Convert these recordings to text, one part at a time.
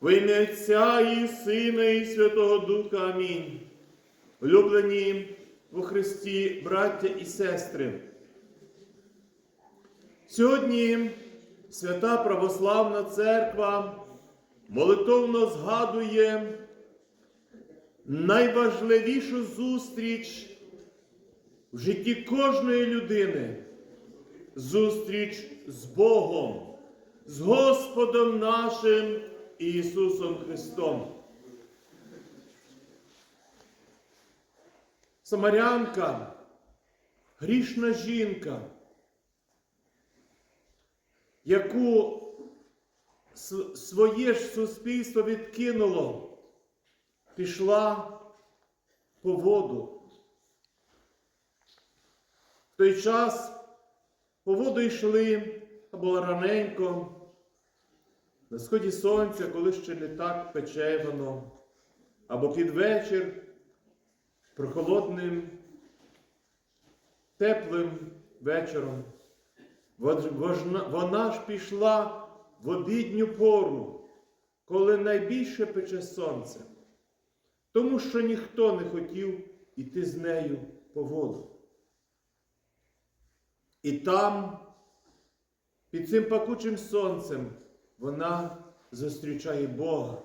Во ім'я Отця і Сина, і Святого Духа. Амінь. Улюблені у Христі, браття і сестри. Сьогодні Свята Православна Церква молитовно згадує найважливішу зустріч в житті кожної людини зустріч з Богом, з Господом нашим Ісусом Христом. Самарянка, грішна жінка, яку своє ж суспільство відкинуло, пішла по воду. В той час по воду йшли або раненько, на сході сонця, коли ще не так пече воно, або під вечір прохолодним, теплим вечором. Вона ж пішла в обідню пору, коли найбільше пече сонце, тому що ніхто не хотів іти з нею по воду. І там, під цим пакучим сонцем, вона зустрічає Бога.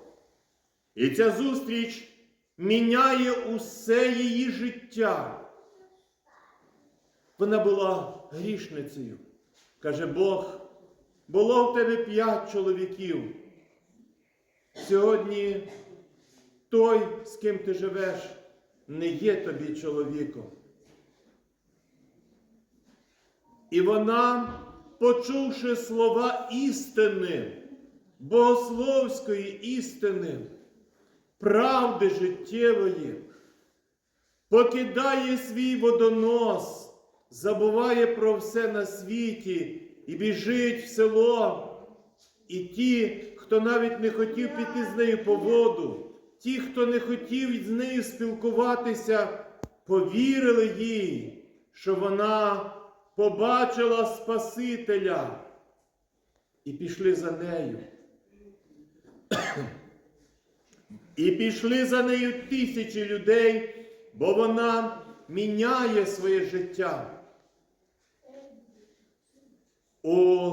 І ця зустріч міняє усе її життя. Вона була грішницею. Каже Бог, було в тебе п'ять чоловіків. Сьогодні той, з ким ти живеш, не є тобі чоловіком. І вона, почувши слова істини, богословської істини, правди життєвої, покидає свій водонос, забуває про все на світі і біжить в село. І ті, хто навіть не хотів піти з нею по воду, ті, хто не хотів з нею спілкуватися, повірили їй, що вона побачила Спасителя і пішли за нею. І пішли за нею тисячі людей, бо вона міняє своє життя. У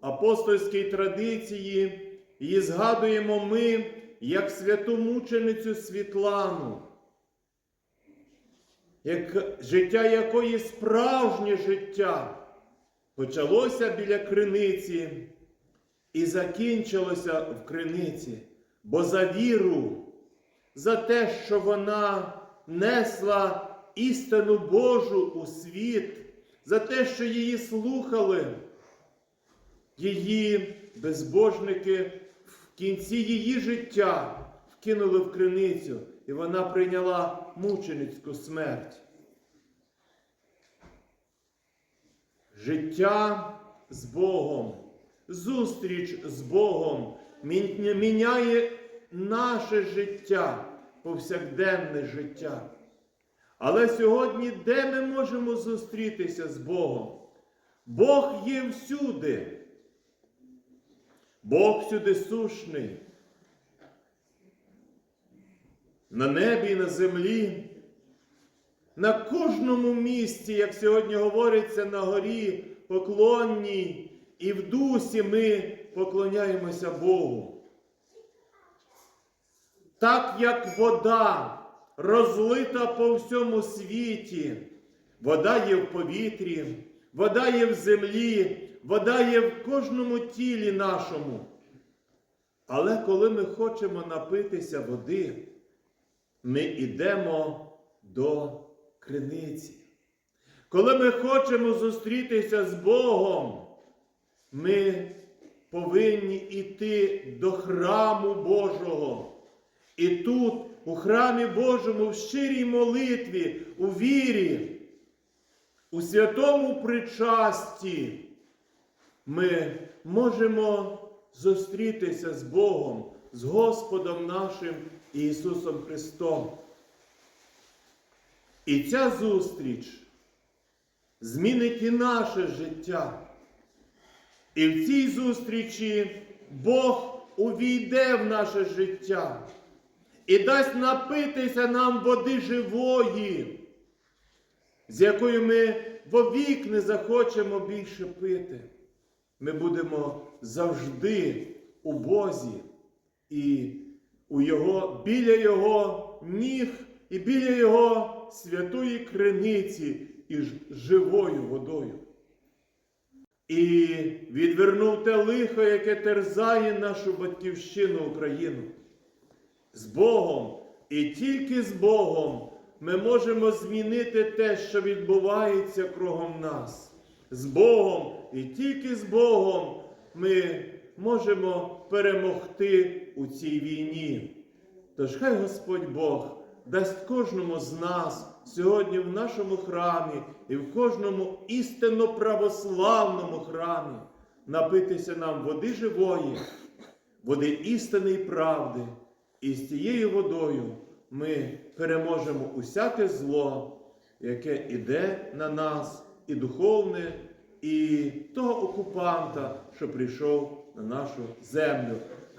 апостольській традиції її згадуємо ми як святу мученицю Світлану, як життя якої справжнє життя почалося біля криниці і закінчилося в криниці, бо за віру, за те, що вона несла істину Божу у світ, за те, що її слухали, її безбожники в кінці її життя вкинули в криницю, і вона прийняла мученицьку смерть. Життя з Богом, зустріч з Богом міняє наше життя, повсякденне життя. Але сьогодні де ми можемо зустрітися з Богом? Бог є всюди. Бог всюди сушний. На небі і на землі. На кожному місці, як сьогодні говориться, на горі поклонній, і в дусі ми поклоняємося Богу. Так як вода розлита по всьому світі, вода є в повітрі, вода є в землі, вода є в кожному тілі нашому. Але коли ми хочемо напитися води, ми йдемо до криниці. Коли ми хочемо зустрітися з Богом, ми повинні йти до храму Божого. І тут, у храмі Божому, в щирій молитві, у вірі, у святому причасті, ми можемо зустрітися з Богом, з Господом нашим Ісусом Христом. І ця зустріч змінить і наше життя. І в цій зустрічі Бог увійде в наше життя і дасть напитися нам води живої, з якою ми вовік не захочемо більше пити. Ми будемо завжди у Бозі і у Його, біля Його ніг і біля Його святої криниці із живою водою. І відвернув те лихо, яке терзає нашу батьківщину Україну. З Богом і тільки з Богом ми можемо змінити те, що відбувається кругом нас. З Богом і тільки з Богом ми можемо перемогти у цій війні. Тож хай Господь Бог дасть кожному з нас сьогодні в нашому храмі і в кожному істинно православному храмі напитися нам води живої, води істини і правди. І з цією водою ми переможемо усяке зло, яке іде на нас, і духовне, і того окупанта, що прийшов на нашу землю.